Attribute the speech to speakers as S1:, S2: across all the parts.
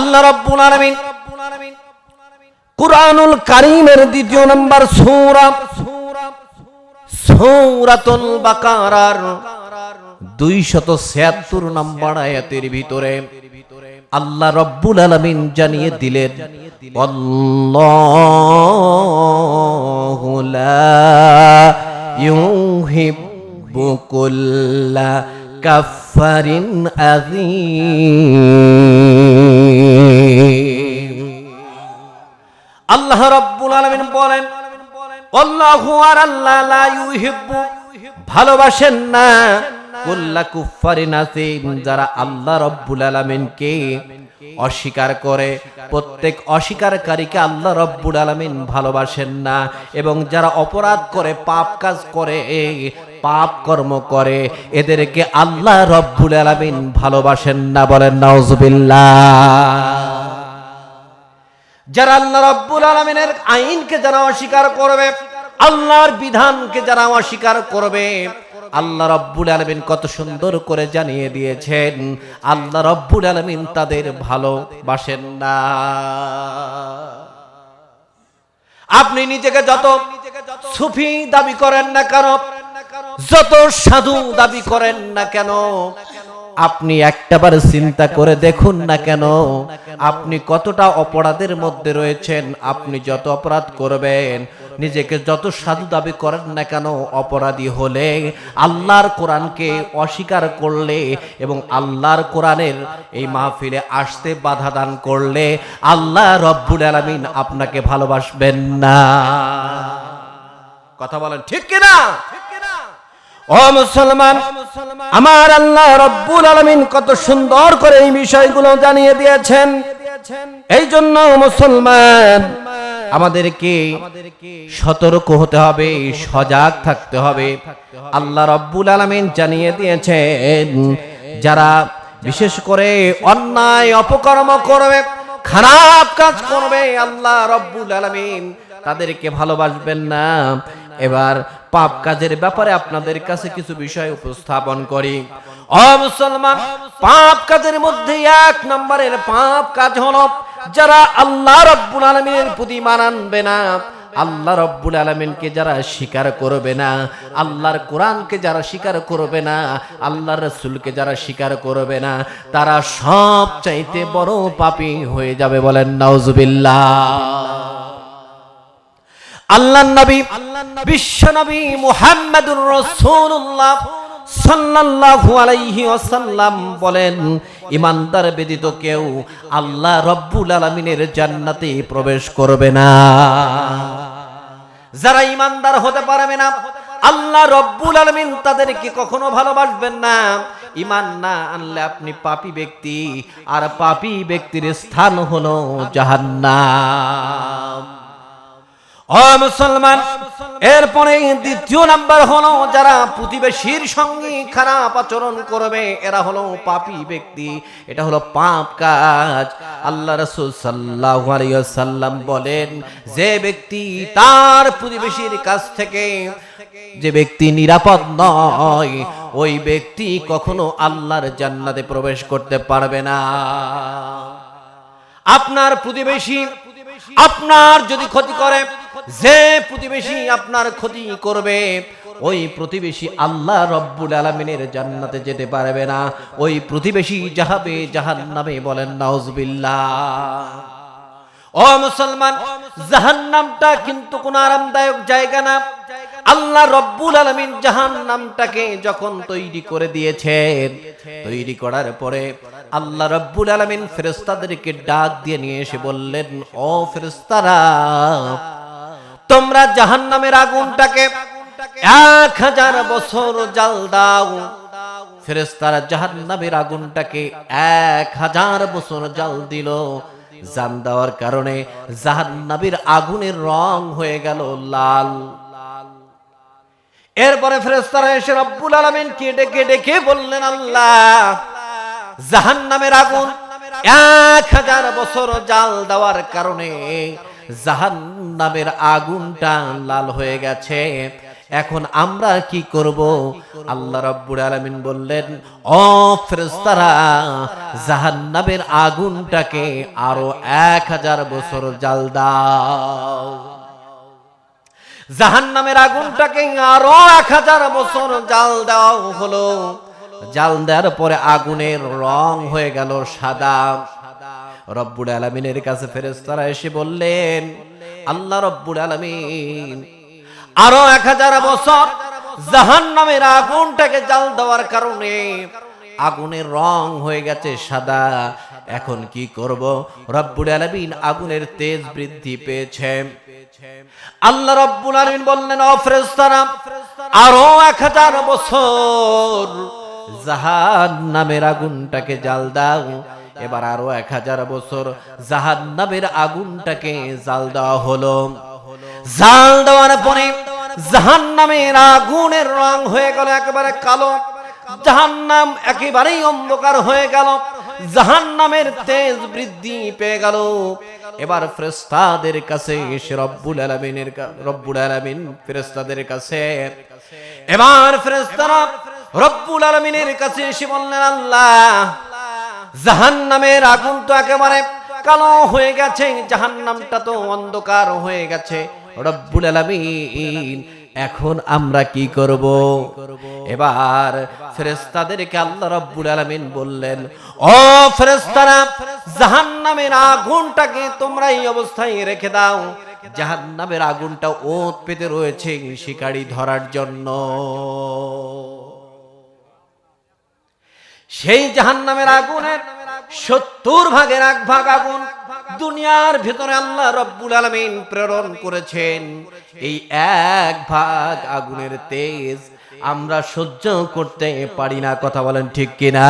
S1: আল্লাহ রব্বুল আলামিন কুরআনুল কারীমের দ্বিতীয় নাম্বার সূরা, সূরাতুল বাকারার 276 নম্বর আয়াতের ভিতরে আল্লাহ রব্বুল আলামিন জানিয়ে দিলেন, আল্লাহু লা ইউহিব্বু কুল্লা কাফারিন আল্লাহ রাব্বুল বলেন, আল্লাহু লা ইউহিব্বু। ভালোবাসেন না। কুল্লা কুফারিন আসিম যারা আল্লাহ রাব্বুল আলামিনকে অস্বীকার করে। প্রত্যেক অস্বীকারীকে আল্লাহ রব্বুল আলামিন ভালোবাসেন না। এবং যারা অপরাধ করে, পাপ কাজ করে পাপ কর্ম করে, এদেরকে আল্লাহ রব্বুল আলামিন ভালোবাসেন না বলেন নাউজুবিল্লাহ। যারা আল্লাহ রাব্বুল আলামিনের আইনকে যারা অস্বীকার করবে, আল্লাহর বিধানকে যারা অস্বীকার করবে, আল্লাহ রাব্বুল আলামিন কত সুন্দর করে জানিয়ে দিয়েছেন, আল্লাহ রাব্বুল আলামিন তাদের ভালোবাসেন না। আপনি নিজেকে যত সুফি দাবি করেন না কেন যত সাধু দাবি করেন না কেন, আপনি একটাবার চিন্তা করে দেখুন না কেন, আপনি কতটা অপরাধের মধ্যে রয়েছেন, আপনি যত অপরাধ করবেন, নিজেকে যত সাধু দাবি করেন না কেন, অপরাধী হলে আল্লাহর কোরআনকে অস্বীকার করলে এবং আল্লাহর কোরআনের এই মাহফিলে আসতে বাধা দান করলে আল্লাহ রব্বুল আলামিন আপনাকে ভালোবাসবেন না। কথা বলেন ঠিক কিনা? ও মুসলমান, আমার আল্লাহ রব্বুল আলামিন কত সুন্দর করে এই বিষয়গুলো জানিয়ে দিয়েছেন। এই জন্য মুসলমান, আমাদেরকে সতর্ক হতে হবে, সজাগ থাকতে হবে। আল্লাহ রব্বুল আলামিন জানিয়ে দিয়েছেন, যারা বিশেষ করে অন্যায়, অপকর্ম করবে, খারাপ কাজ করবে, আল্লাহ রব্বুল আলামিন তাদেরকে ভালোবাসবেন না। এবার পাপ কাজের ব্যাপারে আপনাদের কাছে কিছু বিষয় উপস্থাপন করি। অ মুসলমান, পাপ কাজের মধ্যে এক নম্বরের পাপ কাজ হলো, যারা আল্লাহ রব্বুল আলমিনের প্রতি মানানবে না, আল্লাহ রব্বুল আলমিনকে যারা স্বীকার করবে না, আল্লাহর কোরআনকে যারা স্বীকার করবে না, আল্লাহর রসুলকে যারা স্বীকার করবে না, তারা সব চাইতে বড় পাপী হয়ে যাবে বলেন, নাউজুবিল্লাহ। আল্লাহ নবী, বিশ্ব নবী মুহাম্মাদুর রাসূলুল্লাহ সাল্লাল্লাহু আলাইহি ওয়াসাল্লাম বলেন, ইমানদার ব্যতীত কেউ আল্লাহ রব্বুল আলামিনের জান্নাতে প্রবেশ করবে না। যারা ইমানদার হতে পারবে না, আল্লাহ রব্বুল আলামিন তাদেরকে কখনো ভালোবাসবেন না। ইমান না আনলে আপনি পাপী ব্যক্তি, আর পাপী ব্যক্তির স্থান হলো জাহান্নাম। ও মুসলমান, এরপরে দ্বিতীয় নাম্বার হলো যারা প্রতিবেশীর সঙ্গে খারাপ আচরণ করবে, এরা হলো পাপী ব্যক্তি। এটা হলো পাপ কাজ। আল্লাহ রসুল সাল্লাহ সাল্লাম বলেন, যে ব্যক্তি তার প্রতিবেশীর কাছ থেকে যে ব্যক্তি নিরাপদ নয়, ওই ব্যক্তি কখনো আল্লাহর জান্নাতে প্রবেশ করতে পারবে না। আপনার প্রতিবেশী আপনার যদি ক্ষতি করে যে প্রতিবেশী আপনার ক্ষতি করবে, ওই প্রতিবেশী আল্লাহ রব্বুল আলমিনের জান্নাতে যেতে পারবে না। ওই প্রতিবেশী যাহাবে জাহান্নামে বলেন, নাউজবিল্লাহ। ও মুসলমান, জাহান্নামটা কিন্তু কোন আরামদায়ক জায়গা না। আল্লাহ রব্বুল আলমিন জাহান নামটাকে যখন তৈরি করে দিয়েছেন, তৈরি করার পরে আল্লাহ রব্বুল আলমিন ফেরেস্তাদেরকে ডাক দিয়ে নিয়ে এসে বললেন, ও ফেরেস্তারা তোমরা জাহান নামের আগুনটাকে এক হাজার বছর জাল দাও। ফেরেস্তারা জাহান নামের আগুনটাকে এক হাজার বছর জাল দিল। জান দেওয়ার কারণে জাহান্নাবির আগুনের রং হয়ে গেল লাল। এরপরে ফেরেস্তারা এসে রব্বুল আলমিন কেটে কেটে কে বললেন, আল্লাহ, জাহান্নামের আগুন এক হাজার বছর জাল দেওয়ার কারণে জাহান্নামের আগুনটা লাল হয়ে গেছে। এখন আমরা কি করব? আল্লাহ রাব্বুল আলামিন বললেন, ও ফেরেশতারা, জাহান্নামের আগুনটাকে আরও এক হাজার বছর জাল দাও। জাহান্নামের আগুনটাকে আরও এক হাজার বছর জাল দাও। হলো, জাল দেওয়ার পরে আগুনের রং হয়ে গেল সাদা। রব্বুল আলমিনের কাছে ফেরেস্তারা এসে বললেন, আল্লাহ রব্বুল আলমিন আরও এক হাজার বছর জাহান্নামের আগুনটাকে জাল দেওয়ার কারণে আগুনের রং হয়ে গেছে সাদা। এখন কি করব? রব্বুল আলমিন আগুনের তেজ বৃদ্ধি পেয়েছে। আল্লাহ রব্বুল আলামিন বললেন, ও ফেরেশতারা, আরও এক হাজার বছর জাহান নামের আগুনটাকে জাল দাও। এবার আরও এক হাজার বছর জাহান নামের আগুনটাকে জাল দেওয়া হলো। জাল দেওয়ার পরে জাহান নামের আগুনের রং হয়ে গেল একেবারে কালো। জাহান্নাম একেবারেই অন্ধকার হয়ে গেল। জাহান্নামের তেজ বৃদ্ধি পেয়ে গেল। এবার ফেরেশতাদের কাছে রব্বুল আলামিনের রব্বুল আলামিন ফেরেশতাদের কাছে এবার ফেরেশতারা রব্বুল আলামিনের কাছে এসে বললেন, আল্লাহ জাহান্নামের আগুন তো একেবারে কালো হয়ে গেছে, জাহান্নামটা তো অন্ধকার হয়ে গেছে। রব্বুল আলামিন, এখন আমরা কি করব? এবার ফেরেশতাদেরকে আল্লাহ রাব্বুল আলামিন বললেন, ও ফেরেশতারা, জাহান্নামের আগুনটাকে তোমরা এই অবস্থায় রেখে দাও। জাহান্নামের আগুনটা ওত পেতে রয়েছে শিকারি ধরার জন্য। সেই জাহান্নামের আগুনের সত্তর ভাগের এক ভাগ আগুন দুনিয়ার ভিতরে আল্লাহ রব্বুল আলমিন প্রেরণ করেছেন। এই এক ভাগ আগুনের তেজ আমরা সহ্য করতে পারি না, কথা বলেন ঠিক কিনা?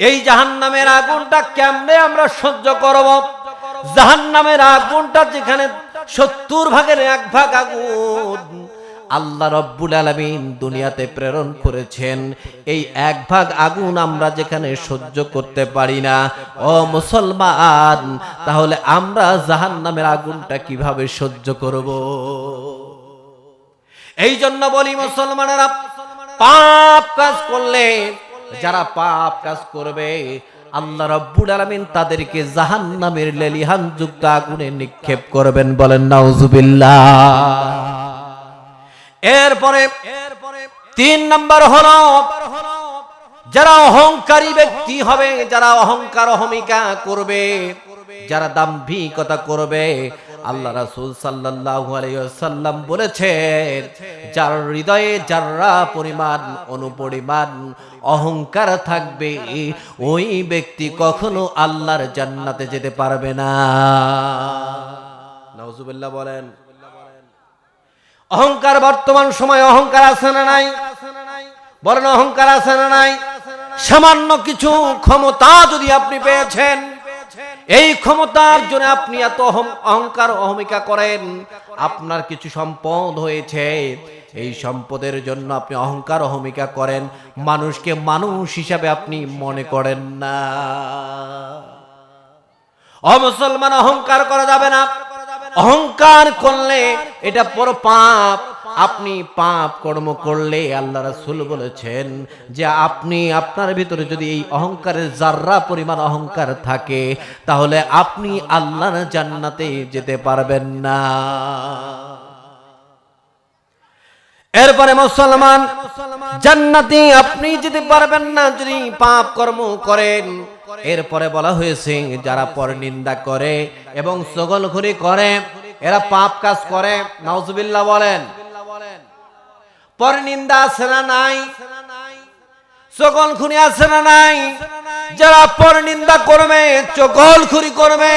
S1: এই জাহান্নামের আগুনটা কেমনে আমরা সহ্য করব? জাহান্নামের আগুনটা যেখানে সত্তর ভাগের এক ভাগ আগুন আল্লাহ রব্বুল আলমিন দুনিয়াতে প্রেরণ করেছেন। এই এক ভাগ আগুন আমরা যেখানে সহ্য করতে পারি না। ও মুসলমান, তাহলে আমরা জাহান্নামের আগুনটা কীভাবে সহ্য করব? এই জন্য বলি মুসলমানেরা, পাপ কাজ করলে যারা পাপ কাজ করবে, আল্লাহ রব্বুল আলামিন তাদেরকে জাহান্নামের লেলিহান যুক্ত আগুনে নিক্ষেপ করবেন বলেন, নাউজুবিল্লাহ। এরপরে তিন নম্বর হলো, যারা অহংকারী ব্যক্তি হবে, যারা অহংকার অহমিকা করবে, যারা দাম্ভিকতা করবে, আল্লাহ রাসূল সাল্লাল্লাহু আলাইহি বলেছেন, যার হৃদয়ে যাররা পরিমাণ অনুপরিমাণ অহংকার থাকবে, ওই ব্যক্তি কখনো আল্লাহর জান্নাতে যেতে পারবে না। নাউজুবিল্লাহ বলেন। অহংকার বর্তমান সময় অহংকার আছে না নাই? বলেন অহংকার আছে না নাই? সামান্য কিছু ক্ষমতা যদি আপনি পেয়েছেন, এই ক্ষমতার জন্য আপনি এত অহং- অহংকার, অহমিকা করেন, আপনার কিছু সম্পদ হয়েছে। এই সম্পদের জন্য আপনি অহংকার, অহমিকা করেন। মানুষকে মানুষ হিসাবে আপনি মনে করেন না। অমুসলমান অহংকার করা যাবে না। অহংকার করলে এটা বড় পাপ। আপনি পাপ কর্ম করলে আল্লাহ রাসূল বলেছেন যে আপনি আপনার ভিতরে যদি এই অহংকারের জাররা পরিমাণ অহংকার থাকে, তাহলে আপনি আল্লাহর জান্নাতে যেতে পারবেন না। এরপরে মুসলমান, জান্নাতে আপনি যেতে পারবেন না যদি পাপ কর্ম করেন। এরপরে বলা হয়েছে, যারা পর নিন্দা করে এবং সগলখুরি করে, এরা পাপ কাজ করে। নাউজুবিল্লাহ বলেন, পর নিন্দা আছে না নাই? সকল খুনি আছে না নাই? যারা পর নিন্দা করবে চকল খুরি করবে।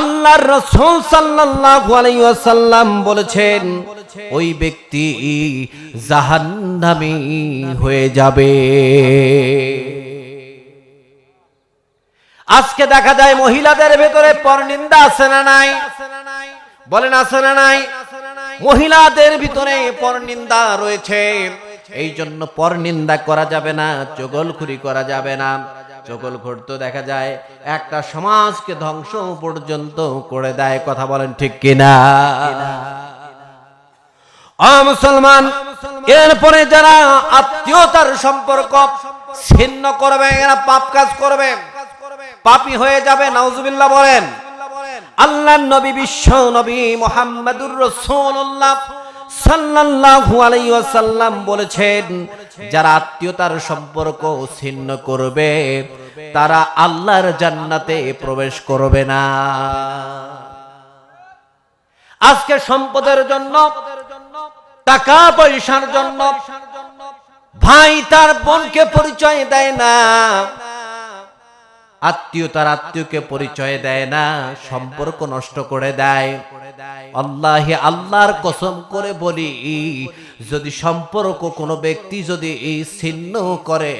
S1: আল্লাহর রাসূল সাল্লাল্লাহু আলাইহি ওয়াসাল্লাম বলেছেন, ওই ব্যক্তি জাহান্নামী হয়ে যাবে। আজকে দেখা যায় মহিলাদের ভেতরে পরনিন্দা আছে না নাই? বলেন আছে না নাই? মহিলাদের ভিতরে পরনিন্দা রয়েছে। এই জন্য পরনিন্দা করা যাবে না, চগলখুরি করা যাবে না। চগলখুর তো দেখা যায় একটা সমাজকে ধ্বংস পর্যন্ত করে দেয়, কথা বলেন ঠিক কিনা? মুসলমান, এরপরে যারা আত্মীয়তার সম্পর্ক ছিন্ন করবে, এরা পাপ কাজ করবে পাপী হয়ে যাবে, নাউজুবিল্লাহ বলেন। আল্লাহ নবী বিশ্ব নবী মোহাম্মদুর রসুল্লাহ সাল্লাল্লাহু আলাইহি ওয়াসাল্লাম বলেছেন, যারা আত্মীয়তার সম্পর্ক ছিন্ন করবে, তারা আল্লাহর জান্নাতে প্রবেশ করবে না। আজকে সম্পদের জন্য, টাকা পয়সার জন্য, ভাই তার বোনকে পরিচয় দেয় না। আত্মীয় তার আত্মীয়কে পরিচয় দেয় না, সম্পর্ক নষ্ট করে দেয়। আল্লাহ আল্লাহর কসম করে বলি, যদি সম্পর্ক কোনো ব্যক্তি যদি ছিন্ন করে,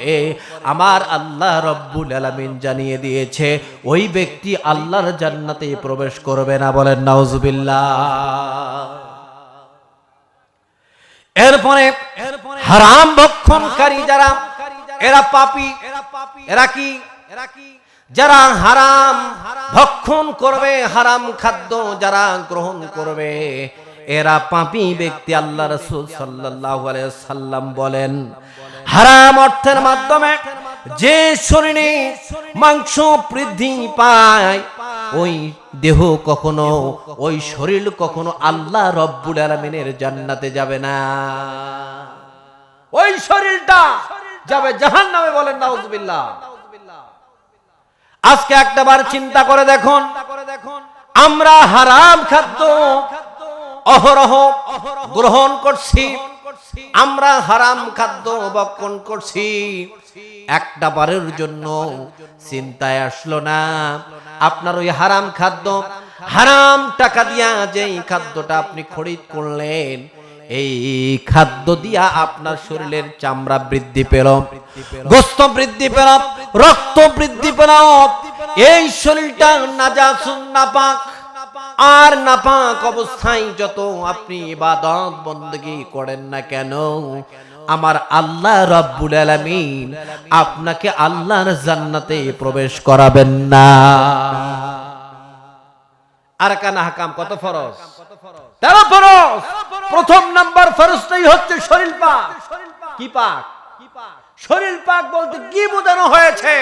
S1: আমার আল্লাহ রব্বুল আলামিন জানিয়ে দিয়েছে, ওই ব্যক্তি আল্লাহর জান্নাতে প্রবেশ করবে না বলেন, নাউজুবিল্লাহ। এরপরে হারাম ভক্ষণকারী যারা, এরা পাপী এরা কি এরা কি? যারা হারাম ভক্ষণ করবে, হারাম খাদ্য যারা গ্রহণ করবে, এরা পাপী ব্যক্তি আল্লাহ রসুল সাল্লাম বলেন। হারাম অর্থের মাধ্যমে যে শরীরে মাংস বৃদ্ধি পায়, ওই দেহ কখনো, ওই শরীর কখনো আল্লাহ রব্বুল আলমিনের জান্নাতে যাবে না। ওই শরীরটা যাবে জাহান নামে বলেন, নাউজুবিল্লাহ। আজকে একটা বার চিন্তা করে দেখুন। আমরা হারাম খাদ্য অহরহ গ্রহণ করছি। আমরা হারাম খাদ্য বক্ষণ করছি। একটা বারের জন্য চিন্তায় আসলো না। আপনার ওই হারাম খাদ্য, হারাম টাকা দিয়া যেই খাদ্যটা আপনি খরিদ করলেন, এই খাদ্য দিয়া আপনার শরীরের চামড়া বৃদ্ধি পেল। গোস্ত বৃদ্ধি পেল। রক্ত বৃদ্ধি পেল এই শরীরটা নাজাসুন নাপাক। আর নাপাক অবস্থায় যত আপনি ইবাদত বন্দী করেন না কেন, আমার আল্লাহ রব্বুল আলামিন আপনাকে আল্লাহর জান্নাতে প্রবেশ করাবেন না। আর কানা হাকাম, কত ফরজ? তেরো ফরজ। প্রথম নাম্বার ফরজটাই হচ্ছে শরীর পাক। কি পাক? শরীর পাক বলতে কি বোঝানো হয়েছে?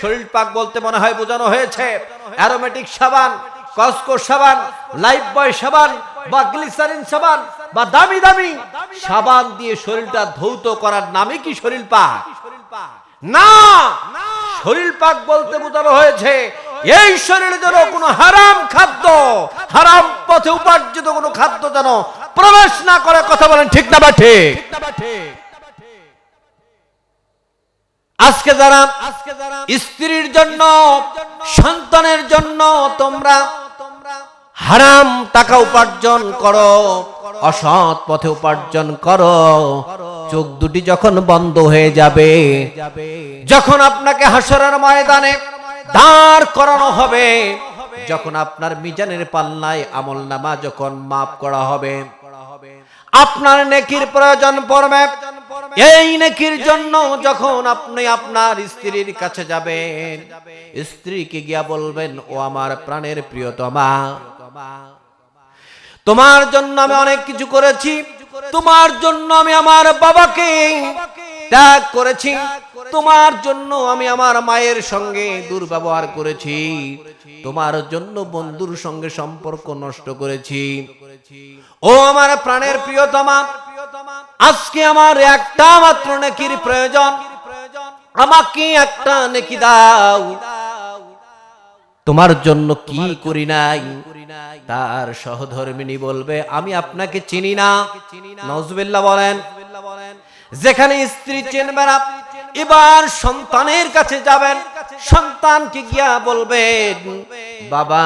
S1: শরীর পাক বলতে মনে হয় বোঝানো হয়েছে। অ্যারোমেটিক সাবান, কসকো সাবান, লাইফ বয় সাবান বা গ্লিসারিন সাবান বা দামি দামি সাবান দিয়ে শরীরটা ধৌত করার নামে কি শরীর পাক? না! শরীর পাক বলতে বোঝানো হয়েছে, এই শরীরে যেন কোনো হারাম খাদ্য, হারাম পথে উপার্জিত কোনো খাদ্য যেন প্রবেশ না করে, কথা বলেন ঠিক না বা ঠিক? আজকে যারা আজকে যারা স্ত্রীর জন্য সন্তানের জন্য তোমরা হারাম টাকা উপার্জন করো অসৎ পথে উপার্জন করো চোখ দুটি যখন বন্ধ হয়ে যাবে যখন আপনাকে হাসরের ময়দানে দাঁড় করানো হবে যখন আপনার মিজানের পাল্লায় আমল নামা যখন মাফ করা হবে আপনার নেকির প্রয়োজন পড়বে এই নেকির জন্য যখন আপনি আপনার স্ত্রীর কাছে যাবেন, স্ত্রীকে গিয়া বলবেন, ও আমার প্রাণের প্রিয়তমা, তোমার জন্য আমি অনেক কিছু করেছি, তোমার জন্য আমি আমার বাবাকে ত্যাগ করেছি, তোমার জন্য আমি আমার মায়ের সঙ্গে দুর্ব্যবহার করেছি, তোমার জন্য বন্ধুর সঙ্গে সম্পর্ক নষ্ট করেছি। ও আমার প্রাণের প্রিয়তমা আজকে আমার একটা মাত্র নেকির প্রয়োজন। আমাকে একটা নেকি দাও। তোমার জন্য কি করি নাই? তার সহধর্মিনী বলবে, আমি আপনাকে চিনি না। নজবিল্লা বলেন, যেখানে স্ত্রী চেনবে না, এবার সন্তানের কাছে যাবেন। সন্তানকে গিয়া বলবেন, বাবা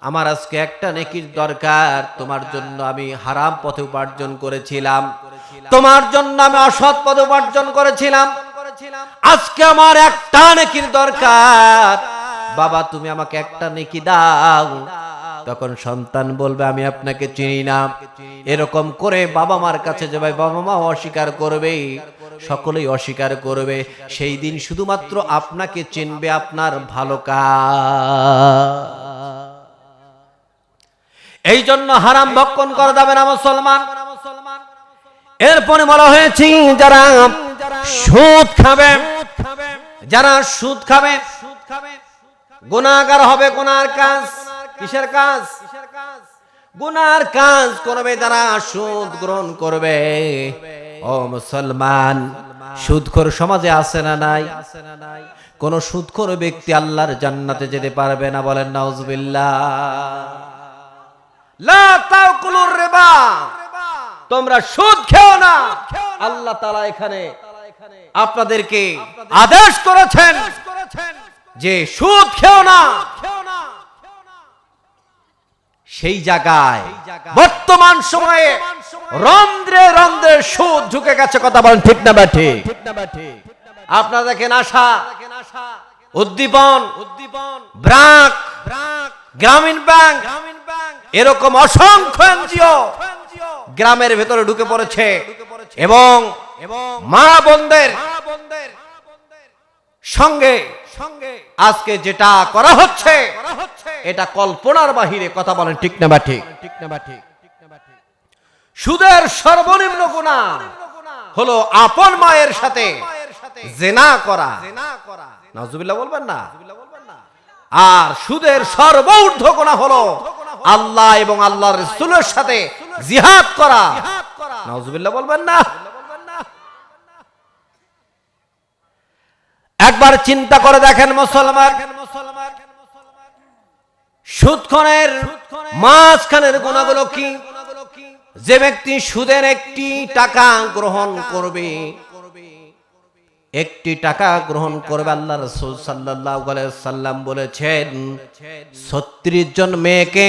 S1: আমার আজকে একটা নেকির দরকার। তোমার জন্য আমি হারাম পথে উপার্জন করেছিলাম। তোমার জন্য আমি অসৎ পথে উপার্জন করেছিলাম। আজকে আমার একটা নেকির দরকার। বাবা, তুমি আমাকে একটা নেকি দাও। তখন সন্তান বলবে, আমি আপনাকে চিনি না। এরকম করে বাবা মার কাছে যাবে বাবা মা অস্বীকার করবে, সকলেই অস্বীকার করবে। সেই দিন শুধুমাত্র আপনাকে চিনবে আপনার ভালো কাজ। এই জন্য হারাম ভক্ষণ করা যাবে না মুসলমান। এরপরে বলা হয়েছে, যারা সুদ খাবে, যারা সুদ খাবে গুণাগার হবে গুনার কাজ। কিসের কাজ? গুনার কাজ করবে যারা সুদ গ্রহণ করবে। ও মুসলমান, সুদখোর সমাজে আছে না নাই? কোন সুদখোর ব্যক্তি আল্লাহর জান্নাতে যেতে পারবে না বলেন, নাউজুবিল্লাহ। তোমরা সুদ খেও না। আল্লাহ তাআলা এখানে আপনাদেরকে আদেশ করেছেন যে সুদ খেও না। সেই জায়গায় বর্তমান সময়ে রন্ধ্রে রন্ধ্রে সুদ ঢুকে গেছে, কথা বলেন ঠিক না ব্যাঠে আপনারা দেখেন আশা। উদ্দীপন উদ্দীপন ব্রাক ব্রাক গ্রামীণ ব্যাংক গ্রামীণ ব্যাংক এরকম অসংখ্য এনজিও গ্রামের ভেতরে ঢুকে পড়েছে এবং মা বোনদের সঙ্গে সঙ্গে আজকে যেটা করা হচ্ছে এটা কল্পনার বাহিরে কথা বলেন ঠিক না বা ঠিক? ঠিক না বা ঠিক সুদের সর্বনিম্ন গুণা হলো আপন মায়ের সাথে জেনা করা। জেনা করা। নজুবিল্লাহ বলবেন না? আর সুদের সর্বঊর্ধ্ব গুণা হলো আল্লাহ এবং আল্লাহর রসুলের সাথে জিহাদ করা। নজুবিল্লাহ বলবেন না? একবার চিন্তা করে দেখেন মুসলমান সুদখনের মাঝখানের গুণাগুলো কি? যে ব্যক্তি সুদের একটি টাকা গ্রহণ করবে একটি টাকা গ্রহণ করবে আল্লাহ রসুল সাল্লাম বলেছেন, ছত্রিশ জন মেয়েকে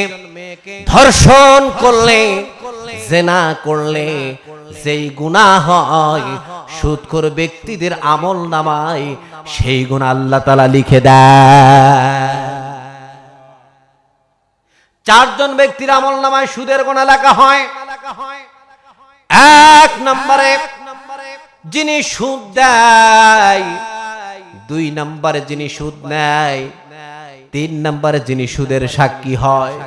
S1: ধর্ষণ করলে, জেনা করলে, যেই গুণা হয় সুদখোর ব্যক্তিদের আমল নামায়, সেই গুণ আল্লাহ তালা লিখে দেয়। চারজন ব্যক্তির আমল নামায় সুদের গোনা লেখা হয়। এক নম্বরে যিনি সুদ দেয়, দুই নম্বরে যিনি সুদ নেয়, তিন নম্বরে যিনি সুদের সাক্ষী হয়।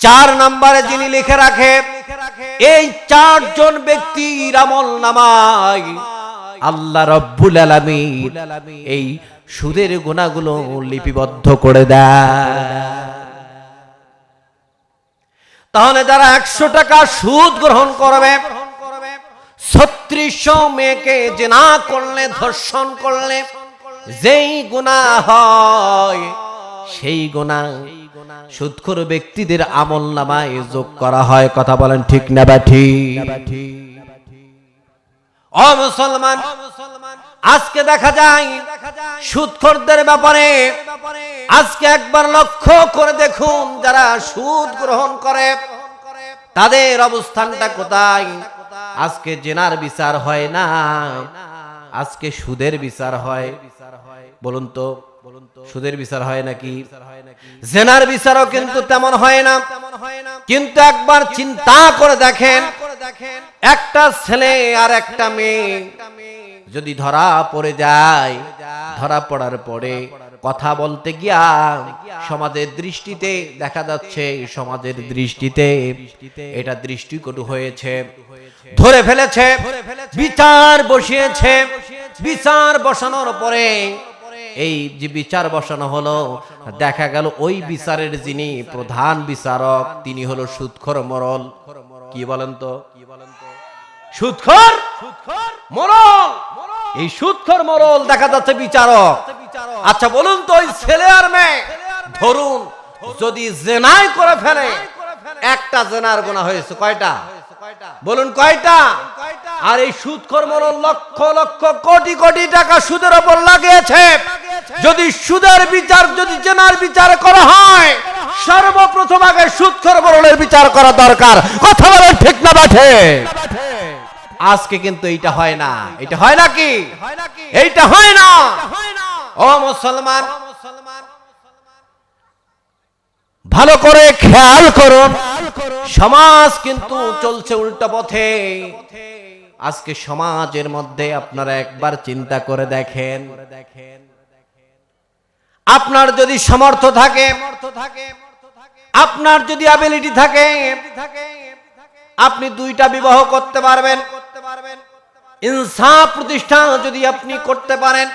S1: চার নম্বরে যিনি লিখে রাখে, এই চারজন ব্যক্তির আমল নামায় আল্লাহ রব্বুল আলামিন এই সুদের গুণাগুলো লিপিবদ্ধ করে দেয়। তাহলে যারা একশো টাকা সুদ গ্রহণ করবে ছত্রিশশো মেয়েকে যে না করলে, ধর্ষণ করলে, যেই গুণা হয়, সেই গুণা সুদখোর ব্যক্তিদের আমল নামায় যোগ করা হয়। কথা বলেন ঠিক না বা মুসলমান, আজকে দেখা যায় ব্যাপারে আজকে একবার লক্ষ্য করে দেখুন, যারা সুদ গ্রহণ করে, তাদের অবস্থানটা কোথায়? আজকে জেনার বিচার হয় না। আজকে সুদের বিচার হয়। বলুন তো, সুদের বিচার হয় নাকি? জেনার বিচারও কিন্তু তেমন হয় না। কিন্তু একবার চিন্তা করে দেখেন, একটা ছেলে আর একটা মেয়ে যদি ধরা পড়ে যায়, ধরা পড়ার পরে কথা বলতে গিয়া সমাজের দৃষ্টিতে দেখা যাচ্ছে, সমাজের দৃষ্টিতে এটা দৃষ্টিকটু হয়েছে। ধরে ফেলেছে, বিচার বসিয়েছে, বিচার বসানোর পরে এই যে বিচার বসানো হলো, দেখা গেল ওই বিচারের যিনি প্রধান বিচারক, তিনি হলো সুৎখর মরল। কি বলেন তো? সুৎখর মরল! এই সুৎখর মরল দেখা যাচ্ছে বিচারক। আচ্ছা বলুন তো, ওই ছেলে আর মেয়ে, ধরুন, যদি জেনাই করে ফেলে, একটা জেনার গোনা হয়েছে, কয়টা? বলুন কয়টা? আর এই সুদখোর মরল লক্ষ লক্ষ কোটি কোটি টাকা সুদের ওপর লাগিয়েছে। যদি সুদের বিচার যদি জেনার বিচার করা হয় সর্বপ্রথম আগে সুদখোর মরলের বিচার করা দরকার। কথা বলেন ঠিক না বাঠে? আজকে কিন্তু এইটা হয় না। এটা হয় নাকি এইটা হয় না ও মুসলমান। ভালো করে খেয়াল করুন। সমাজ কিন্তু চলছে উল্টো পথে। আজকে সমাজের মধ্যে আপনারা একবার চিন্তা করে দেখেন। আপনার যদি সমর্থ থাকে আপনার যদি অ্যাবিলিটি থাকে আপনি দুইটা বিবাহ করতে পারবেন। ইনসাফ প্রতিষ্ঠা যদি আপনি করতে পারেন।